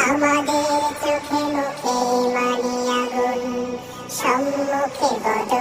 আমাদের চোখে মুখে মানি আগুন সম্মুখে বদল